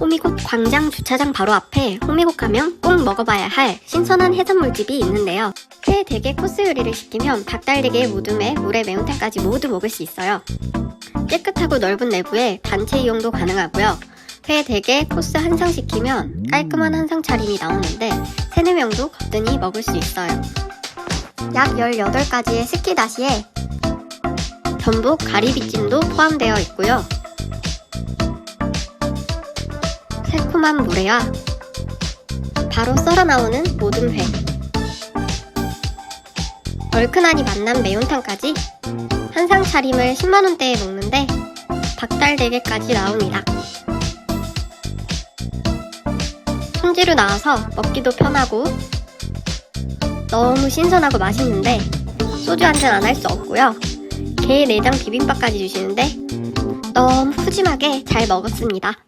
호미곶 광장 주차장 바로 앞에 호미곶 가면 꼭 먹어봐야 할 신선한 해산물집이 있는데요. 회 대게 코스 요리를 시키면 닭달대게 모둠에 물에 매운탕까지 모두 먹을 수 있어요. 깨끗하고 넓은 내부에 단체 이용도 가능하고요. 회 대게 코스 한 상 시키면 깔끔한 한 상 차림이 나오는데 3, 4명도 거뜬히 먹을 수 있어요. 약 18가지의 스키 다시에 전복 가리비찜도 포함되어 있고요. 새콤한 물회와 바로 썰어 나오는 모둠회 얼큰하니 맛난 매운탕까지 한 상 차림을 10만원대에 먹는데 닭달 4개까지 나옵니다. 손질로 나와서 먹기도 편하고 너무 신선하고 맛있는데 소주 한잔 안 할 수 없고요. 게 내장 비빔밥까지 주시는데 너무 푸짐하게 잘 먹었습니다.